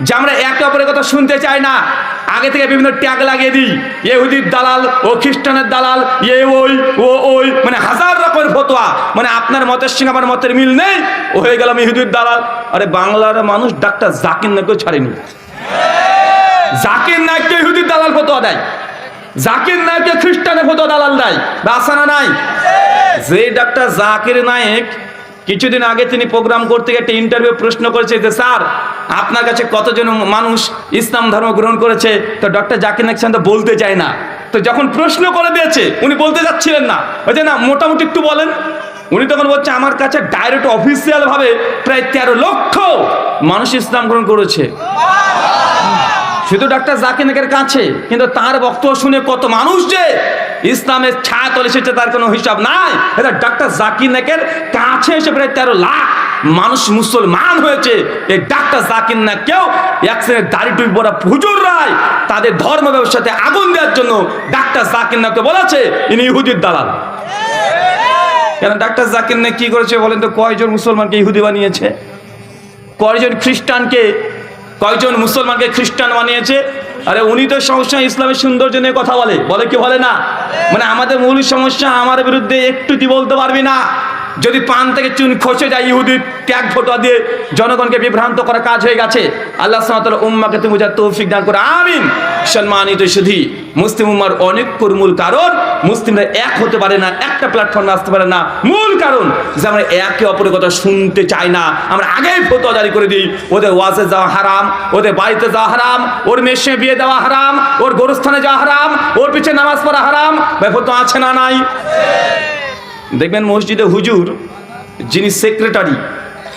যে আমরা একে অপরের কথা শুনতে চাই না, আগে থেকে বিভিন্ন ট্যাগ লাগিয়ে দিই। ইহুদির দালাল ও খ্রিস্টানের দালাল, এ ওই, ও ওই মানে হাজার রকমের ফতোয়া। মানে আপনার মতের সঙ্গে আমার মতের মিল নেই। ও হয়ে গেলাম ইহুদির দালাল। আরে বাংলার মানুষ ডাক্তার জাকির নাকেও ছাড়েনি। জাকির নায়ককে ইহুদির দালাল ফতোয়া দেয়। জাকির নায়ককে খ্রিস্টানের ফতোয়া দালাল দেয়। বা আছে না নাই। যে ডাক্তার জাকির নায়েক কিছুদিন আগে তিনি প্রোগ্রাম করতে গিয়ে একটা ইন্টারভিউ প্রশ্ন করেছে যে, স্যার, আপনার কাছে কতজন মানুষ ইসলাম ধর্ম গ্রহণ করেছে? তো ডক্টর জাকির নায়ক তো বলতে চায় না। তো যখন প্রশ্ন করে দিয়েছে, উনি বলতে যাচ্ছিলেন না। ওই যে না, মোটামুটি একটু বলেন। উনি তখন বলছে, আমার কাছে ডাইরেক্ট অফিসিয়াল ভাবে প্রায় তেরো লক্ষ মানুষ ইসলাম গ্রহণ করেছে। শুধু ডাক্তার জাকির নাকের কাছে, কিন্তু তার বক্তব্য শুনে কত মানুষ যে ইসলামের ছায়া তলে এসেছে তার কোনো হিসাব নাই। এটা ডাক্তার জাকির নাকের কাছে এসে প্রায় তেরো লাখ মানুষ মুসলমান হয়েছে। এই ডাক্তার জাকির নাককেও এক শ্রেণির দাড়ি টুপি পরা হুজুর রায় তাদের ধর্ম ব্যবসাতে আগুন দেওয়ার জন্য ডাক্তার জাকির নাককে বলেছে, ইনি ইহুদির দালাল। কেন ডাক্তার জাকির না কি করেছে বলেন তো? কয়জন মুসলমানকে ইহুদি বানিয়েছে? কয়জন খ্রিস্টানকে, কয়জন মুসলমানকে খ্রিস্টান বানিয়েছে? আরে উনি তো সমস্যা, ইসলামের সৌন্দর্য নিয়ে কথা বলে। বলে কি বলে না? মানে আমাদের মূল সমস্যা আমার বিরুদ্ধে একটু তুই বলতে পারবি না? যদি পান থেকে চুন খসে যায় ইহুদি ত্যাগ ফটো দিয়ে, জনগণকে বিভ্রান্ত করা কাজ হয়ে গেছে, আল্লাহ উম্মাকে তুমি যা তৌফিক দান করে, আমিন। সম্মানিত সুধি মুসলিম উম্মার অনেক মূল কারণ, মুসলিমরা এক হতে পারে না, একটা প্ল্যাটফর্মে আসতে পারে না। মূল কারণ যে আমরা একে অপরের কথা শুনতে চাই না, আমরা আগেই ফটো জারি করে দিই, ওদের ওয়াজে যাওয়া হারাম, ওদের বাড়িতে যাওয়া হারাম, ওর মেশে বিয়ে দেওয়া হারাম, ওর গোরস্থানে যাওয়া হারাম, ওর পিছে নামাজ পড়া হারাম, ভাই ফটো আছে না নাই? দেখবেন মসজিদে হুজুর, যিনি সেক্রেটারি,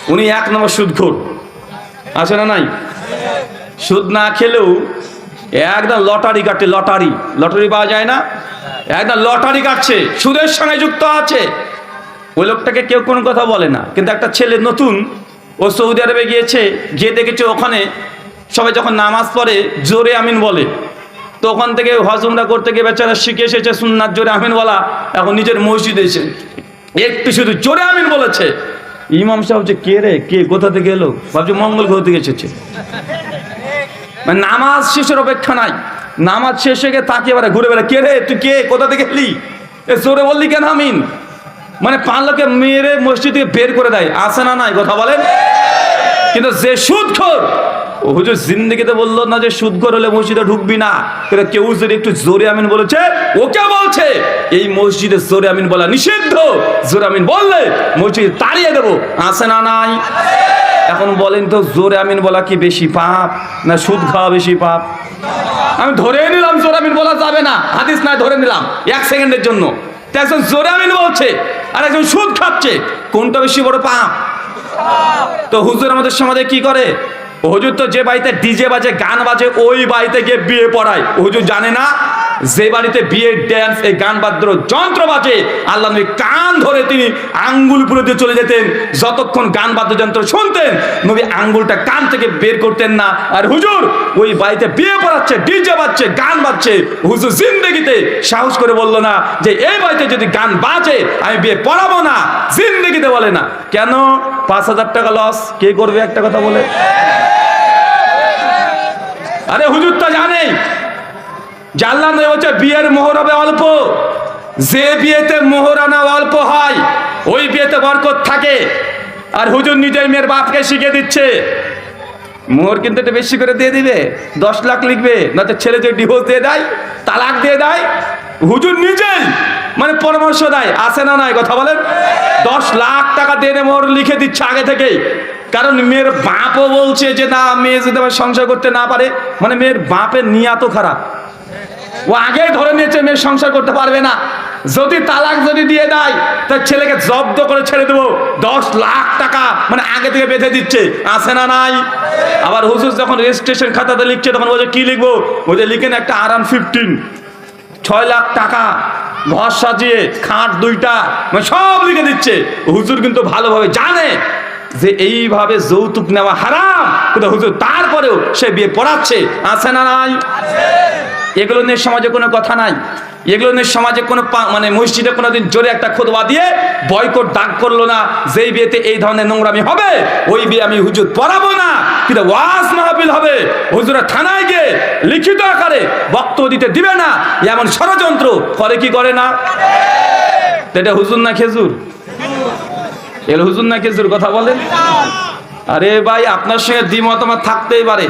উনি এক নম্বর সুদখোর আছে না নাই? সুদ না খেলেও একদম লটারি কাটে, লটারি। লটারি পাওয়া যায় না? একদম লটারি কাটছে, সুদের সঙ্গে যুক্ত আছে। ওই লোকটাকে কেউ কোনো কথা বলে না। কিন্তু একটা ছেলে নতুন, ও সৌদি আরবে গিয়েছে, গিয়ে দেখেছে ওখানে সবাই যখন নামাজ পড়ে, জোরে আমিন বলে। তো ওখান থেকে হজমরা করতে গিয়ে বেচারা শিখে এসেছে সুন্নার জোরে আমিন বলা এখন নিজের মসজিদে এসে। একটু শুধু জোরে আমিন বলেছে। ইমাম সাহেব যে, কে রে? কে? কোথা থেকে এলো? ভাবছে, মঙ্গল গ্রহ থেকে এসেছে। মানে নামাজ শেষের অপেক্ষা নাই। নামাজ শেষে গিয়ে তাকিয়ে বেড়া ঘুরে বেড়া, কে রে? তুই কে? কোথা থেকে এলি? এ জোরে বললি কেন আমিন? মানে পাঁচলোকে মেরে মসজিদ থেকে বের করে দেয়। আসে না নাই? কথা বলেন? কিন্তু যে ও হুজুর জিন্দিগিতে বলল না যে সুদখোর হলে মসজিদে ঢুকবি না? কেউ যদি একটু জোরে আমিন বলেছে ওকে বলছে? এই মসজিদে জোরে আমিন বলা নিষিদ্ধ। জোরে আমিন বললে মসজিদ তাড়িয়ে দেবো। আসে না নাই? এখন বলেন তো, জোরে আমিন বলা কি বেশি পাপ না সুদ খাওয়া বেশি পাপ? আমি ধরে নিলাম জোরে আমিন বলা যাবে না। হাদিস না ধরে নিলাম। এক সেকেন্ডের জন্য। একজন জোরে আমিন বলছে, আর একজন সুদ খাচ্ছে। কোনটা বেশি বড় পাপ? তো হুজুর আমাদের সমাজে কি করে? হুজুর তো যে বাড়িতে ডিজে বাজে, গান বাজে, ওই বাড়িতে গিয়ে বিয়ে পড়ায়। হুজুর জানে না? যে বাড়িতে বিয়ে ড্যান্স এই গান বাদ্র যন্ত্র বাজে, আল্লাহ নবী কান ধরে তিনি আঙ্গুল পুরো দিয়ে চলে যেতেন। যতক্ষণ গান বাদ্যযন্ত্র শুনতেন, নবী আঙ্গুলটা কান থেকে বের করতেন না। আর হুজুর, ওই বাড়িতে বিয়ে পড়াচ্ছে, ডিজে বাজছে, গান বাজছে, হুজুর জিন্দগিতে সাহস করে বলল না যে, এই বাড়িতে যদি গান বাজে, আমি বিয়ে পড়াবো না। জিন্দগিতে বলে না। কেন? পাঁচ হাজার টাকা লস কে করবে একটা কথা বলে? আরে হুজুর তো জানে জানলাম না হচ্ছে বিয়ের মোহর হবে অল্প। যে বিয়েতে মোহরানা অল্প হয়, ওই বিয়েতে বরকত থাকে। আর হুজুর নিজের মেয়ের বাপকে শিখে দিচ্ছে। মোহর কিন্তু এটা বেশি করে দিয়ে দিবে, দশ লাখ লিখবে না তো ছেলে যে ডিভোর্স দিয়ে দেয়, তালাক দিয়ে দেয়, হুজুর নিজেই মানে পরামর্শ দেয় আসে না নাই কথা বলেন? দশ লাখ টাকা দিয়ে মোহর লিখে দিচ্ছে আগে থেকেই। কারণ মেয়ের বাপও বলছে যে না, মেয়ে যদি আবার সংসার করতে না পারে মানে মেয়ের বাপের নিয়াত খারাপ। ও আগেই ধরে নিয়েছে মেয়ে সংসার করতে পারবে না। যদি তালাক যদি দিয়ে দেয়, তার ছেলেকে জব্দ করে ছেড়ে দেবো। দশ লাখ টাকা মানে আগে থেকে বেঁধে দিচ্ছে। আসে না নাই? আবার হুজুর যখন রেজিস্ট্রেশন খাতাতে লিখছে, তখন বলছে, কি লিখব? বলছে, লিখেন একটা আরান ফিফটিন ছয় লাখ টাকা, ঘর সাজিয়ে, খাট দুইটা মানে সব লিখে দিচ্ছে। হুজুর কিন্তু ভালোভাবে জানে যে এইভাবে যৌতুক নেওয়া হারাম। কিন্তু হুজুর তারপরেও সে বিয়ে পড়াচ্ছে। আছে না নাই? এগুলো নিয়ে সমাজে কোনো কথা নাই। এগুলো নিয়ে সমাজে কোনো মানে মসজিদে কোনোদিন জোরে একটা খোদবা দিয়ে বয়কট ডাক করল না যেই বিয়েতে এই ধরনের নোংরামি হবে ওই বিয়ে আমি হুজুর পড়াবো না। কিন্তু ওয়াজ মাহফিল হবে হুজুরা থানায় গিয়ে লিখিত আকারে বক্তব্য দিতে দিবে না এমন ষড়যন্ত্র করে কি করে না? এটা হুজুর না খেজুর? এল হুজুর না খেজুর কথা বলেন? আরে ভাই আপনার সঙ্গে দ্বিমত আমার থাকতেই পারে।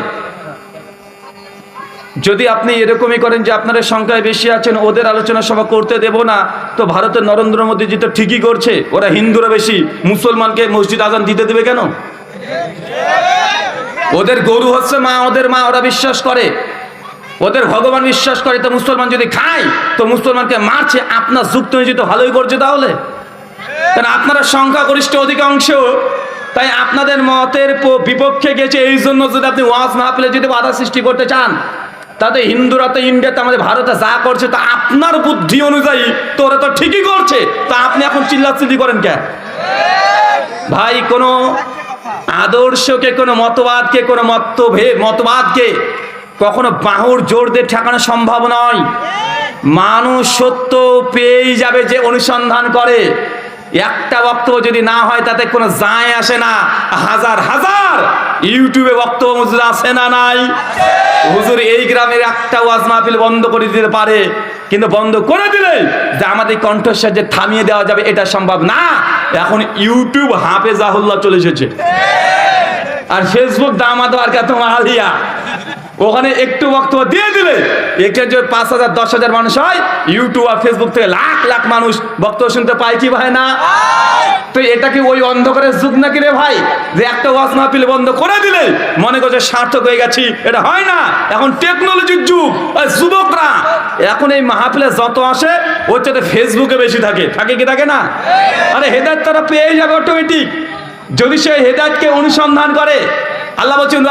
যদি আপনি এরকমই করেন যে আপনারা সংখ্যায় বেশি আছেন, ওদের আলোচনা সভা করতে দেব না, তো ভারতের নরেন্দ্র মোদীজি তো ঠিকই করছে। ওরা হিন্দুরা বেশি, মুসলমানকে মসজিদ আজান দিতে দেবে কেন? ওদের গরু হচ্ছে মা, ওদের মা, ওরা বিশ্বাস করে। ওদের ভগবান বিশ্বাস করে, তো মুসলমান যদি খায়, তো মুসলমানকে মারছে, আপনার যুক্ত হয়েছে তো ভালোই করছে তাহলে। কারণ আপনারা সংখ্যাগরিষ্ঠ অধিকাংশ, তাই আপনাদের মতের বিপক্ষে গেছে এই জন্য যদি আপনি ওয়াজ মাহফিলে যদি বাধা সৃষ্টি করতে চান তাতে হিন্দুরা, তো ইন্ডিয়াতে আমাদের ভারতে যা করছে, তা আপনার বুদ্ধি অনুযায়ী তো ওরা তো ঠিকই করছে। তা আপনি এখন চিল্লাচিল্লি করেন কেন ভাই, কোনো আদর্শকে, কোনো মতবাদকে, কোনো মতভে মতবাদকে কখনো বাহুর জোর দিয়ে ঠেকানো সম্ভব নয়। মানুষ সত্য পেয়েই যাবে যে অনুসন্ধান করে। একটা বক্তব্য যদি না হয়, তাতে কোনো যায় আসে না। হাজার হাজার ইউটিউবে বক্তব্য মজুদ আছে না নাই? হুজুর, এই গ্রামের একটা ওয়াজ মাহফিল বন্ধ করে দিতে পারে, কিন্তু বন্ধ করে দিলে যে আমাদের কণ্ঠস্বর যে থামিয়ে দেওয়া যাবে, এটা সম্ভব না। এখন ইউটিউব হাফে হাফেজাহুল্লাহ চলে এসেছে। আর ফেসবুক দামা দেওয়ার কাছে আলিয়া। ওখানে একটু বক্তব্য দিয়ে দিলে একে যে পাঁচ হাজার, দশ হাজার মানুষ হয় ইউটিউব আর ফেসবুক থেকে লাখ লাখ মানুষ বক্তব্য শুনতে পায় কি ভাই না? তো এটা কি ওই অন্ধকারের যুগ নাকি রে ভাই? যে একটা ওয়াজ মাহফিল বন্ধ করে দিলে মনে করছে সার্থক হয়ে গেছি। এটা হয় না। এখন টেকনোলজির যুগ যুবকরা, এখন এই মাহফিলে যত আসে, ওর চাইতে ফেসবুকে বেশি থাকে। থাকে কি থাকে না? আরে হেদায়ত তারা পেয়ে যাবে অটোমেটিক যদি সে হেদায়তকে অনুসন্ধান করে আল্লাহ বলছেন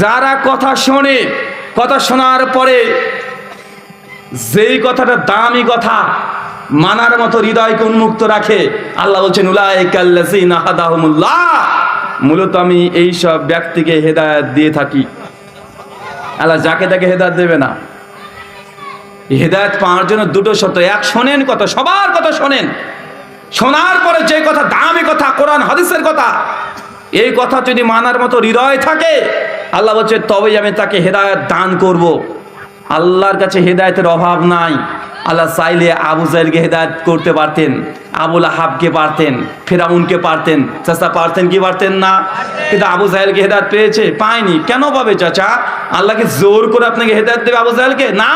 যারা কথা শোনে, কথা শোনার পরে যেই কথাটা দামি কথা, মানার মতো হৃদয়কে উন্মুক্ত রাখে, আল্লাহ বলছেন মূলত আমি এই সব ব্যক্তিকে হেদায়ত দিয়ে থাকি। আল্লাহ যাকে তাকে হেদায়ত দেবে না। হেদায়ত পাওয়ার জন্য দুটো শর্ত, এক শোনেন কথা, সবার কথা শোনেন। শোনার পরে যে কথা দামি কথা, কোরআন, হাদিসের কথা, এই কথা যদি মানার মতো হৃদয় থাকে, আল্লাহ বলছে, তবেই আমি তাকে হেদায়ত দান করব। আল্লাহর কাছে হেদায়তের অভাব নাই। আল্লাহ চাইলে আবু জাইলকে হেদায়ত করতে পারতেন আবুল আহাবকে পারতেন, ফেরাউনকে পারতেন, চাচা পারতেন কি পারতেন না? কিন্তু আবু জাহেলকে হেদায়ত পেয়েছে, পায়নি। কেন পাবে চাচা? আল্লাহকে জোর করে আপনাকে হেদায়ত দেবে আবু জাহেলকে না।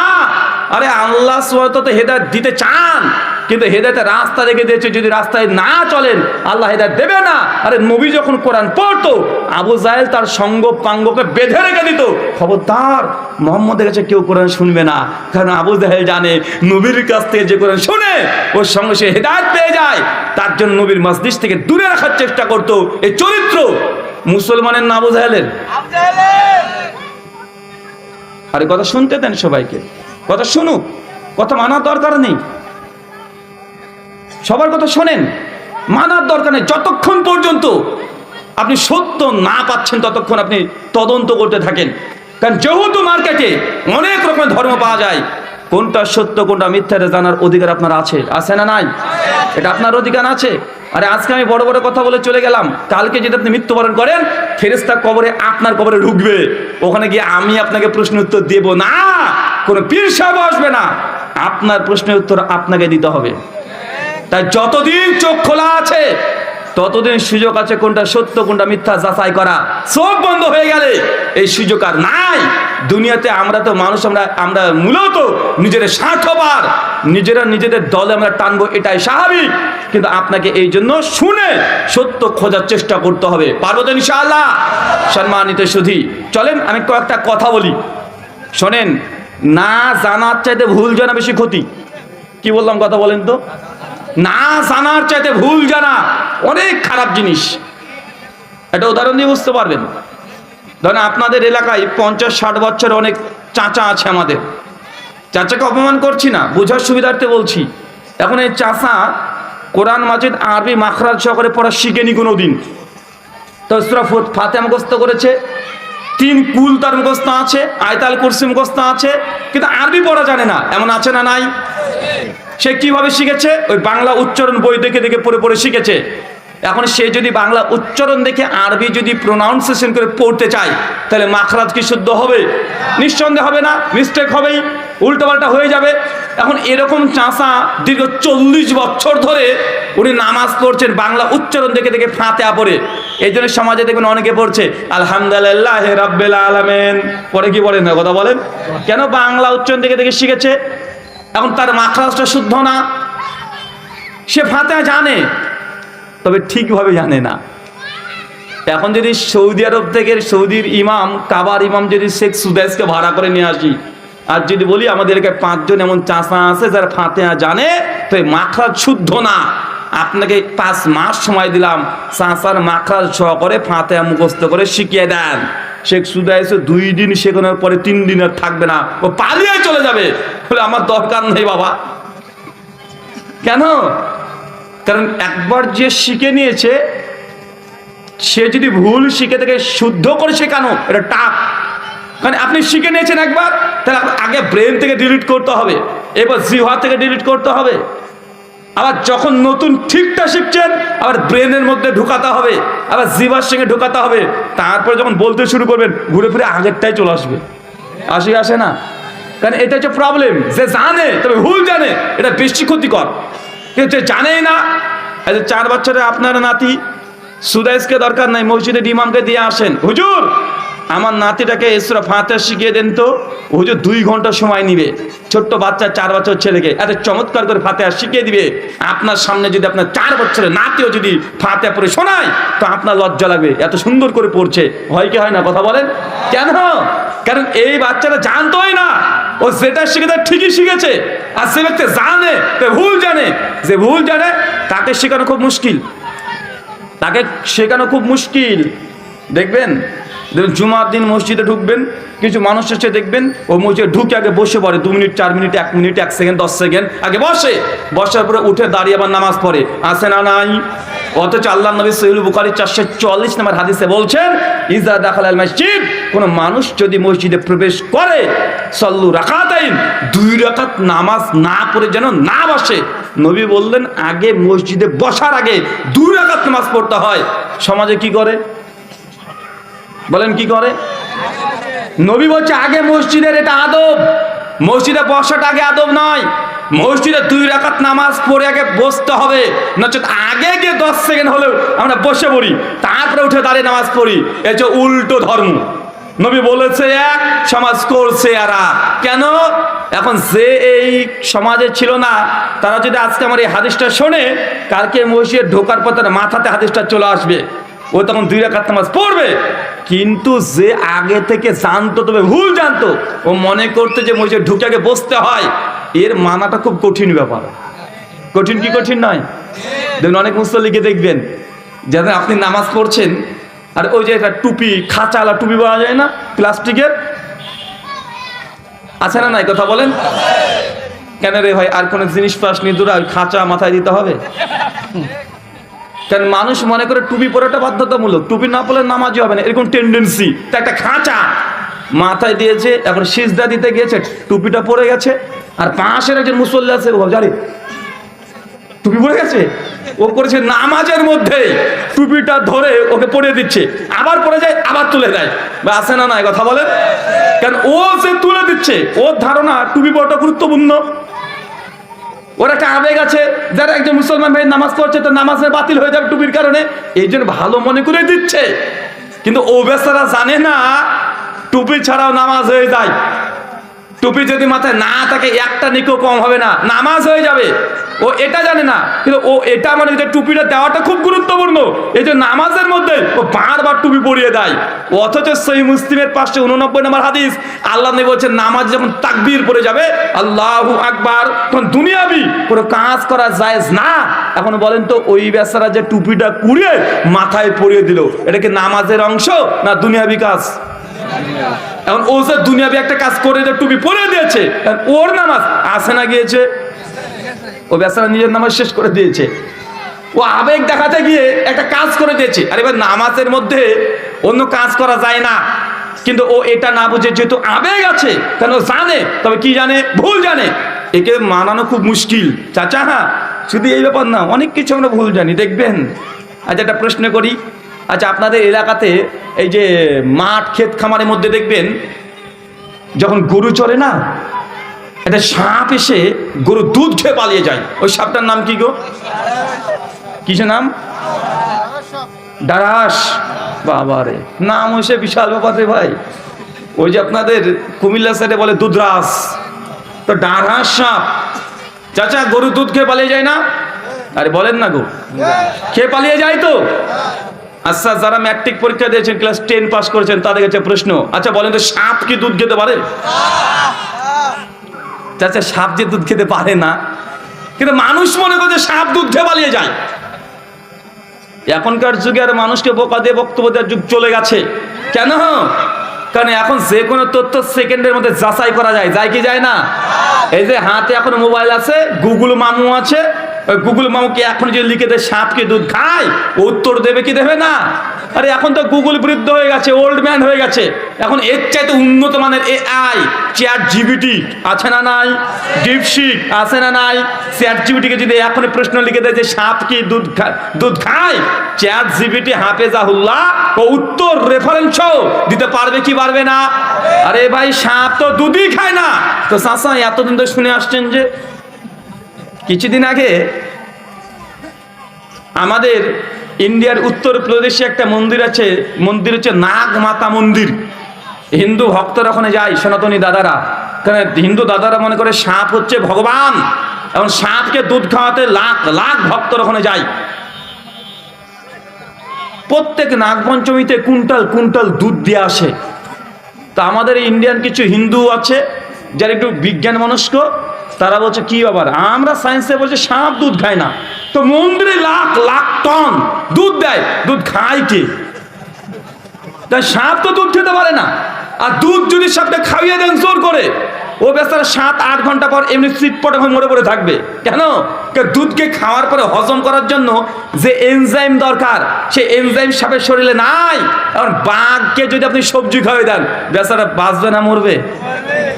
আরে আল্লাহ সুবহানাহু তো হেদায়ত দিতে চান। কিন্তু হেদায়তের রাস্তা রেখে দিয়েছে, যদি রাস্তায় না চলেন, আল্লাহ হেদায়ত দেবে না। আরে নবী যখন কোরআন পড়তো, আবু জাহেল তার সঙ্গ পাঙ্গকে বেঁধে রেখে দিত। খবরদার, মোহাম্মদের কাছে কেউ কোরআন শুনবে না। কারণ আবু জাহেল জানে, নবীর কাছ থেকে যে কোরআন শুনে, ওর সঙ্গে সে হেদায়ত পেয়ে যায়। তার জন্য নবীর মসজিদ থেকে দূরে রাখার চেষ্টা করতো। এই চরিত্র মুসলমানের না আবু জাহেলের? আরে কথা শুনতে দেন সবাইকে। কথা শুনুক, কথা মানার দরকার নেই। সবার কথা শোনেন। মানার দরকার নেই। যতক্ষণ পর্যন্ত আপনি সত্য না পাচ্ছেন, ততক্ষণ আপনি তদন্ত করতে থাকেন। কারণ যেহেতু মার্কেটে অনেক রকমের ধর্ম পাওয়া যায়, কোনটা সত্য, কোনটা মিথ্যা জানার অধিকার আপনার আছে। আছে না নাই? এটা আপনার অধিকার আছে। আরে, আজকে আমি বড় বড় কথা বলে চলে গেলাম। কালকে যদি আপনি মৃত্যুবরণ করেন ফেরেস্তা কবরে আপনার কবরে ঢুকবে। ওখানে গিয়ে আমি আপনাকে প্রশ্ন উত্তর দেব না। কোনো পীর সাহেব আসবে না। আপনার প্রশ্নের উত্তর আপনাকে দিতে হবে। তাই যতদিন চোখ খোলা আছে, ততদিন সুযোগ আছে কোনটা সত্য, কোনটা মিথ্যা যাচাই করা। চোখ বন্ধ হয়ে গেলে এই সুযোগ আর নাই। দুনিয়াতে আমরা তো মানুষ, আমরা আমরা মূলত নিজের স্বার্থবার নিজেরা নিজেদের দলে আমরা টানবো, এটাই স্বাভাবিক। কিন্তু আপনাকে এই জন্য শুনে সত্য খোঁজার চেষ্টা করতে হবে। পারব তো ইনশাআল্লাহ? সম্মানিত সুধী, চলেন আমি কয়েকটা কথা বলি। শোনেন, না জানার চাইতে ভুল জানা বেশি ক্ষতি। কি বললাম কথা বলেন তো? না জানার চাইতে ভুল জানা অনেক খারাপ জিনিস। এটা উদাহরণ দিয়ে বুঝতে পারবেন। ধরেন আপনাদের এলাকায় পঞ্চাশ, ষাট বছর অনেক চাচা আছে আমাদের। চাচাকে অপমান করছি না, বোঝার সুবিধার্থে বলছি। এখন এই চাচা কোরআন, মাজিদ, আরবি, মাখরাজ সহকারে পড়া শিখেনি কোনো দিন তো সুরা ফাতে মুখস্থ করেছে। তিন কুল তার মুখস্থ আছে, আয়তাল কুরসি মুখস্থ আছে, কিন্তু আরবি পড়া জানে না। এমন আছে না নাই? সে কীভাবে শিখেছে? ওই বাংলা উচ্চারণ বই দেখে দেখে পড়ে পড়ে শিখেছে। এখন সে যদি বাংলা উচ্চারণ দেখে আরবি যদি প্রোনাউন্সিয়েশন করে পড়তে চায়, তাহলে মাখরাজ কি শুদ্ধ হবে? নিঃসন্দেহ হবে না মিস্টেক হবেই, উল্টোপাল্টা হয়ে যাবে। এখন এরকম চাষা দীর্ঘ চল্লিশ বছর ধরে উনি নামাজ পড়ছেন, বাংলা উচ্চারণ দেখে দেখে ফাতেয়া পড়ে। এই জন্য সমাজে দেখবেন অনেকে পড়ছে, আলহামদুলিল্লাহ রাব্বেল আলামেন। পরে কি বলেন? কথা বলেন। কেন বাংলা উচ্চারণ দেখে দেখে শিখেছে? এখন তার মাখরাজটা শুদ্ধ না? সে ফাতেহা জানে, তবে ঠিকভাবে জানে না। এখন যদি সৌদি আরব থেকে সৌদির ইমাম, কাবার ইমাম যদি শেখ সুদেশকে ভাড়া করে নিয়ে আসি, আর যদি বলি আমাদের এলাকায় পাঁচজন এমন চাষা আছে যারা ফাতেহা জানে, তো এই মাখরাজ শুদ্ধ না। আপনাকে পাঁচ মাস সময় দিলাম, চাষার মাখরাজ সহকারে ফাতেহা মুখস্থ করে শিখিয়ে দেন। শেখ সুদাইসে দুই দিন শেখানোর পরে তিন দিন আর থাকবে না, ও পালিয়ে চলে যাবে। বলে, আমার দরকার নেই বাবা। কেন? কারণ একবার যে শিখে নিয়েছে, সে যদি ভুল শিখে থেকে, শুদ্ধ করে শেখানো, এটা টাফ। কারণ আপনি শিখে নিয়েছেন একবার, তাহলে আগে ব্রেন থেকে ডিলিট করতে হবে, এবার জিহা থেকে ডিলিট করতে হবে। আবার যখন নতুন ঠিকটা শিখছেন, আবার ব্রেনের মধ্যে ঢুকাতে হবে, আবার জিভার সঙ্গে ঢুকাতে হবে। তারপরে যখন বলতে শুরু করবেন, ঘুরে ফিরে আগেরটাই চলে আসবে। আসে আসে না? কারণ এটা হচ্ছে প্রবলেম যে জানে, তবে ভুল জানে, এটা বেশি ক্ষতিকর। কিন্তু যে জানেই না, এই যে চার বছরের আপনার নাতি, সুদাইসকে দরকার নাই, মসজিদে ইমামকে দিয়ে আসেন। হুজুর, আমার নাতিটাকে ইসরা ফাঁতে শিখিয়ে দেন তো, হুজুর দুই ঘণ্টা সময় নিবে। ছোট্ট বাচ্চা, চার বছর ছেলেকে, এত চমৎকার করে ফাতেহা শিখিয়ে দিবে। আপনার সামনে যদি আপনার চার বছরের নাতিও যদি ফাতেহা পড়ে শোনায়, তো আপনার লজ্জা লাগবে। এত সুন্দর করে পড়ছে। হয় কি হয় না, কথা বলেন? কেন? কারণ এই বাচ্চাটা জানতোই না। ও যেটা শিখেছে ঠিকই শিখেছে। আর সে ব্যক্তি জানে ভুল জানে। যে ভুল জানে, তাকে শেখানো খুব মুশকিল। তাকে শেখানো খুব মুশকিল। দেখবেন দেখবেন জুমার দিন মসজিদে ঢুকবেন, কিছু মানুষ এসে দেখবেন, ও মসজিদে ঢুকে আগে বসে পড়ে, দু মিনিট, চার মিনিট, এক মিনিট, এক সেকেন্ড, দশ সেকেন্ড, আগে বসে। বসার পরে উঠে দাঁড়িয়ে আবার নামাজ পড়ে। আসে না নাই? অথচ আল্লাহ নবী সৈল বুখারি চারশো চল্লিশ নম্বর হাদিসে বলছেন, ইজা দাখাল আল মসজিদ কোন মানুষ যদি মসজিদে প্রবেশ করে, সল্লু রাখাতাইন দুই রাকাত নামাজ না পড়ে যেন না বসে। নবী বললেন, আগে মসজিদে বসার আগে দুই রাকাত নামাজ পড়তে হয়। সমাজে কি করে? বলেন কি করে? নবী বলছে, আগে মসজিদের এটা আদব। মসজিদে বসাটা আগে আদব নয়। মসজিদে দুই রাকাত নামাজ পড়ে আগে বসতে হবে। নচেত আগে গিয়ে দশ সেকেন্ড হলেও আমরা বসে পড়ি, তারপরে উঠে দাঁড়িয়ে নামাজ পড়ি। এই যে উল্টো ধর্ম। নবী বলেছে, এক সমাজ করছে আর কেন? এখন যে এই সমাজে ছিল না, তারা যদি আজকে আমার এই হাদিসটা শোনে, কালকে মসজিদে ঢোকার পর তার মাথাতে হাদিসটা চলে আসবে। ও তখন দুই রাকাত নামাজ পড়বে। কিন্তু যে আগে থেকে জানতো, তবে ভুল জানতো। ও মনে করতে যে মসজিদে ঢুকে আগে বসতে হয়। এর মানাটা খুব কঠিন ব্যাপার। কঠিন কি কঠিন নয়? দেখুন, অনেক মুসল্লিকে দেখবেন, যাদের আপনি নামাজ পড়ছেন, আর ওই যে একটা টুপি খাঁচালা টুপি পাওয়া যায় না? প্লাস্টিকের? আছে না নাই? কথা বলেন। কেন রে ভাই, আর কোনো জিনিস পাস নি দূরা খাঁচা মাথায় দিতে হবে? কারণ মানুষ মনে করে টুপি পরাটা বাধ্যতামূলক। টুপি না পরলে নামাজই হবে না, এরকম টেন্ডেন্সি তা একটা খাঁচা। মাথায় দিয়েছে এখন সিজদা দিতে গিয়েছে, টুপিটা পরে গেছে, আর পাশের একজন মুসল্লি আছে, ও জানি টুপি পরে গেছে? ও করেছে নামাজের মধ্যে, টুপিটা ধরে ওকে পরে দিচ্ছে। আবার পরে যায়, আবার তুলে দেয়। বা আসে না নাই, কথা বলে কারণ ও সে তুলে দিচ্ছে, ওর ধারণা টুপি পরাটা গুরুত্বপূর্ণ। ওর একটা আবেগ আছে, যারা একজন মুসলমান ভাই নামাজ পড়ছে তো নামাজের বাতিল হয়ে যাবে টুপির কারণে, এই জন্য ভালো মনে করে দিচ্ছে। কিন্তু ও বেচারা জানে না, টুপি ছাড়াও নামাজ হয়ে যায়। টুপি যদি মাথায় না থাকে, একটা নিকো কম হবে না, নামাজ হয়ে যাবে। ও এটা জানে না, কিন্তু ও এটা মানে যে টুপিটা দেওয়াটা খুব গুরুত্বপূর্ণ। এই যে নামাজের মধ্যে ও বারবার টুপি পরিয়ে দেয়। অথচ সেই মুসলিমের পাশে উননব্বই নম্বর হাদিস, আল্লাহ নবী বলছেন, নামাজ যখন তাকবীর পড়ে যাবে, আল্লাহু আকবার, তখন দুনিয়াবি, কোনো কাজ করা জায়েজ না। এখন বলেন তো, ওই বেচারা যে টুপিটা কুড়িয়ে মাথায় পরিয়ে দিল, এটা কি নামাজের অংশ না দুনিয়াবি কাজ? এখন ও যে দুনিয়াবি একটা কাজ করে যে টুপি পরে দিয়েছে। ওর নামাজ আসে না গিয়েছে? ও বেচারা নিজের নামাজ শেষ করে দিয়েছে। ও আবেগ দেখাতে গিয়ে একটা কাজ করে দিয়েছে। আর এবার নামাজের মধ্যে অন্য কাজ করা যায় না। কিন্তু ও এটা না বুঝে যেহেতু আবেগ আছে, কেন জানে? তবে কি জানে? ভুল জানে। একে মানানো খুব মুশকিল। চাচা হ্যাঁ শুধু এই ব্যাপার না, অনেক কিছু আমরা ভুল জানি। দেখবেন আচ্ছা একটা প্রশ্ন করি। আচ্ছা আপনাদের এলাকাতে এই যে মাঠ, ক্ষেত খামারের মধ্যে দেখবেন, যখন গরু চড়ে না, একটা সাপ এসে গরু দুধ খেয়ে পালিয়ে যায়। ওই সাপটার নাম কি গো? কিসের নাম? ডারাস বাবারে, নাম হয়েছে বিশাল ব্যাপার রে ভাই। ওই যে আপনাদের কুমিল্লা সাইডে বলে দুধরাস তো ডারাস সাপ। চাচা গরু দুধ খেয়ে পালিয়ে যায় না? আরে বলেন না গো। খেয়ে পালিয়ে যায় তো? আচ্ছা যারা ম্যাট্রিক পরীক্ষা দিয়েছেন ক্লাস টেন পাস করেছেন, তাদের কাছে প্রশ্ন। আচ্ছা বলেন তো, সাপ কি দুধ খেতে পারে? চাচা, সাপ যে দুধ খেতে পারে না। কিন্তু মানুষ মনে করে যে সাপ দুধ খেয়ে পালিয়ে যায়। এখনকার যুগে আর মানুষকে বোকা দিয়ে বক্তব্য দেওয়ার যুগ চলে গেছে। কেন? কারণ এখন যে কোনো তথ্য সেকেন্ডের মধ্যে যাচাই করা যায়। যায় কি যায় না? এই যে হাতে এখন মোবাইল আছে, গুগল মামু আছে গুগল মামুকে এখন যদি লিখে দেয় সাপকে দুধ খায় উত্তর দেবে কি দেবে না? আরে এখন তো গুগল বৃদ্ধ হয়ে গেছে, ওল্ড ম্যান হয়ে গেছে। এখন এর চাইতে উন্নত মানের এ আই চ্যাট জিবিটি আছে না নাই? ডিপশিক আছে না নাই? চ্যাট জিবিটিকে যদি এখন প্রশ্ন লিখে দেয় যে সাপ কি দুধ দুধ খায়? চ্যাট জিবিটি হাফেজাহুল্লাহ, ও উত্তর রেফারেন্স দিতে পারবে কি পারবে না? আরে ভাই, সাপ তো দুধই খায় না। তো চাষা এতদিন তো শুনে আসছেন যে কিছুদিন আগে আমাদের ইন্ডিয়ার উত্তর প্রদেশে একটা মন্দির আছে, মন্দির হচ্ছে নাগ মাতা মন্দির। হিন্দু ভক্তরা ওখানে যায়, সনাতনী দাদারা। কারণ হিন্দু দাদারা মনে করে সাপ হচ্ছে ভগবান, এবং সাপকে দুধ খাওয়াতে লাখ লাখ ভক্তরা ওখানে যায়। প্রত্যেক নাগপঞ্চমীতে কুইন্টাল কুইন্টাল দুধ দিয়ে আসে। তা আমাদের ইন্ডিয়ান কিছু হিন্দু আছে, যারা একটু বিজ্ঞান মনস্ক তারা বলছে, কি আবার আমরা সায়েন্সে বলছে, সাপ দুধ খায় না। তো মন্দিরে লাখ লাখ টন দুধ দেয়। দুধ খায় কে? তাই সাপ তো দুধ খেতে পারে না। আর দুধ যদি সাপটা খাইয়ে দেন জোর করে, ও বেচারা সাত, আট ঘণ্টা পর এমনি সিটপট হয়ে মরে পড়ে থাকবে। কেন? কারণ দুধকে খাওয়ার পরে হজম করার জন্য যে এনজাইম দরকার, সে এনজাইম সাপের শরীরে নাই। এখন বাঘকে যদি আপনি সবজি খাওয়াই দেন, বেচারা বাঁচবে না, মরবে।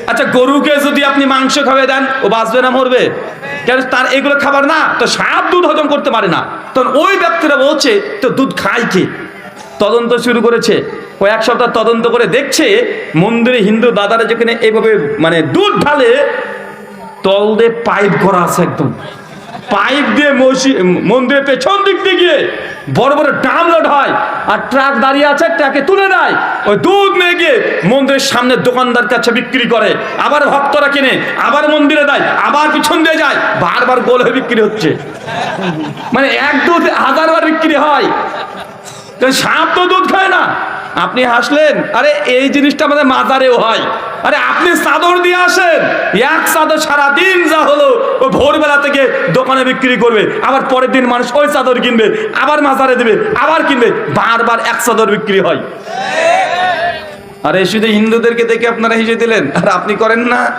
আচ্ছা গরুকে যদি আপনি মাংস খাওয়াই দেন, ও বাঁচবে না, মরবে? কেন তার এগুলো খাবার না, তো সাপ দুধ হজম করতে পারে না। তখন ওই ব্যক্তিরা বলছে, তো দুধ খায় কি? তদন্ত শুরু করেছে। কয়েক সপ্তাহ তদন্ত করে দেখছে, মন্দিরে হিন্দু দাদারা যেখানে এইভাবে মানে দুধ ঢালে তল দিয়ে পাইপ করা আছে একদম। পাইপ দিয়ে মসি মন্দিরের পেছন দিক দিয়ে গিয়ে বড় বড় ড্রাম লোড হয় আর ট্রাক দাঁড়িয়ে আছে, ট্রাকে তুলে দেয় ওই দুধ নিয়ে গিয়ে মন্দিরের সামনে দোকানদার কাছে বিক্রি করে। আবার ভক্তরা কিনে, আবার মন্দিরে দেয়, আবার পিছন দিয়ে যায়। বারবার গোল হয়ে বিক্রি হচ্ছে। মানে এক দুধ হাজারবার বিক্রি হয়। সাপ তো দুধ খায় না। আপনি হাসলেন? আরে, এই জিনিসটা আমাদের মাজারেও হয়। আরে, আপনি চাদর দিয়ে আসেন। এক চাদর সারা দিন যা হলো, ও ভোরবেলা থেকে দোকানে বিক্রি করবে। আবার পরের দিন মানুষ ওই চাদর কিনবে, আবার মাজারে দেবে, আবার কিনবে। বারবার এক চাদর বিক্রি হয়। আরে, শুধু হিন্দুদেরকে দেখে আপনারা হেসে দিলেন। আর আপনি করেন না।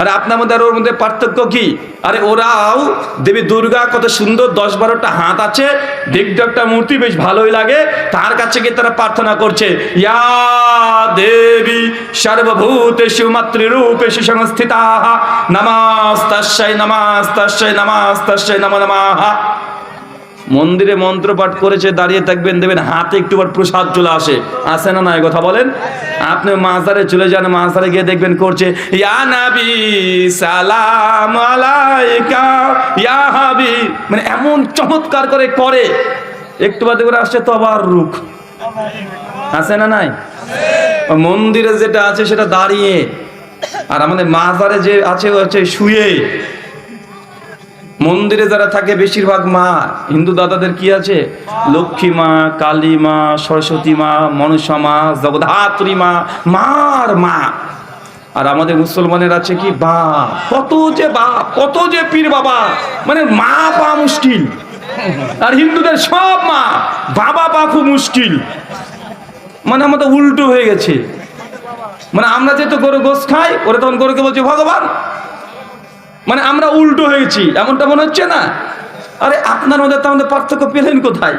আরে আপনার মধ্যে আর ওর মধ্যে পার্থক্য কি? আরে ওরাও দেবী দুর্গা কত সুন্দর দশ বারোটা হাত আছে দেখতে একটা মূর্তি বেশ ভালোই লাগে, তার কাছে গিয়ে তারা প্রার্থনা করছে, ইয়া দেবী সর্বভূতেষু মাতৃরূপেষু সংস্থিতা নমাস্তাশ্রয় নমাস্তাশ্রয় নমাস্তাশ্রয়, নম নমঃ। মন্দিরে মন্ত্র পাঠ করেছে দাঁড়িয়ে থাকবেন দেবেন হাতে একটু বার প্রসাদ চলে আসে। আসে না না কথা বলেন? আপনি মাজারে চলে যান মাজারে গিয়ে দেখবেন করছে ইয়া নাবি সালাম আলাইকা ইয়া হাবি। মানে এমন চমৎকার করে করে। একটু বাদে করে আসছে তো আবার রুখ। আছে না নাই? মন্দিরে যেটা আছে সেটা দাঁড়িয়ে। আর আমাদের মাজারে যে আছে ও হচ্ছে শুয়ে। মন্দিরে যারা থাকে বেশিরভাগ মা, হিন্দু দাদাদের কি আছে? লক্ষ্মী মা, কালী মা, সরস্বতী মা, মনসা মা জগধাত্রী মা, মার মা। আর আমাদের মুসলমানের আছে কি? বা কত যে বা কত যে পীর বাবা। মানে মা পা মুশকিল। আর হিন্দুদের সব মা, বাবা পা খুব মুশকিল। মানে আমাদের উল্টো হয়ে গেছে। মানে আমরা যেহেতু গরু গোস খাই, ওরা তখন গরুকে বলছে, ভগবান মানে আমরা উল্টো হয়েছি, এমনটা মনে হচ্ছে না? আরে আপনার মধ্যে তো আমাদের পার্থক্য পেলেন কোথায়?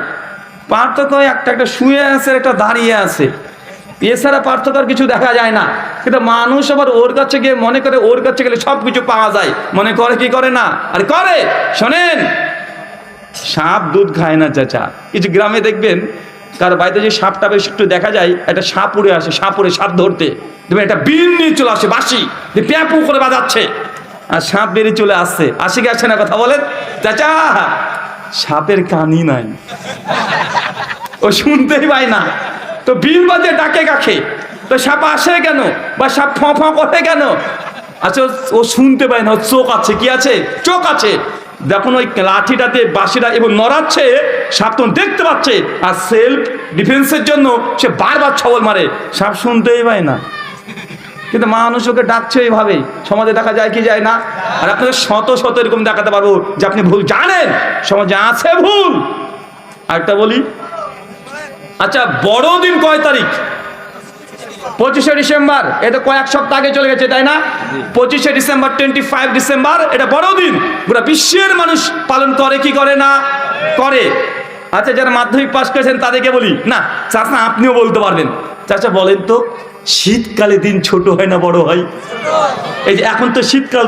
পার্থক্য একটা একটা শুয়ে আছে একটা দাঁড়িয়ে আছে। এছাড়া পার্থক্য আর কিছু দেখা যায় না। কিন্তু মানুষ আবার ওর কাছে গিয়ে মনে করে, ওর কাছে গেলে সব কিছু পাওয়া যায়। মনে করে কি করে না? আর করে! শোনেন! সাপ দুধ খায় না, চাচা। কিছু গ্রামে দেখবেন, কার বাড়িতে যে সাপটা বেশ একটু দেখা যায়, একটা সাপ উড়ে আসে, সাপ উড়ে সাপ ধরতে। দেখবেন একটা বিন নিয়ে চলে আসে বাসি যে প্যাপু করে বাজাচ্ছে। আর সাপ বেরিয়ে চলে আসছে। আসে কি আসে না কথা বলেন? চাচা! সাপের কানই নাই। ও শুনতেই পায় না। তো বিল বাজে, ডাকে কাকে? তো সাপ আসে কেন? বা সাপ ফ ফ করে কেন? আচ্ছা ও- শুনতে পায় না চোখ আছে, কি আছে? চোখ আছে। যখন ওই লাঠিটাতে বাঁশিটা এবং নড়াচ্ছে, সাপ তখন দেখতে পাচ্ছে। আর সেলফ ডিফেন্সের জন্য সে বারবার ছবল মারে। সাপ শুনতেই পায় না। কিন্তু মানুষ ওকে ডাকছে এইভাবে সমাজে দেখা যায় কি যায় না? আর আপনাদের শত শত এরকম দেখাতে পারব যে আপনি ভুল জানেন। সমাজে আছে ভুল। আরেকটা বলি। আচ্ছা বড়দিন কয় তারিখ? পঁচিশে ডিসেম্বর। এটা কয়েক সপ্তাহ আগে চলে গেছে, তাই না? পঁচিশে ডিসেম্বর টোয়েন্টি ফাইভ ডিসেম্বর, এটা বড়দিন। পুরো বিশ্বের মানুষ পালন করে, কি করে না? করে। আচ্ছা যারা মাধ্যমিক পাস করেছেন তাদেরকে বলি। না, চাচা, আপনিও বলতে পারবেন। চাচা, বলেন তো। শীতকালে দিন ছোট হয় না বড় হয়? এই যে এখন তো শীতকাল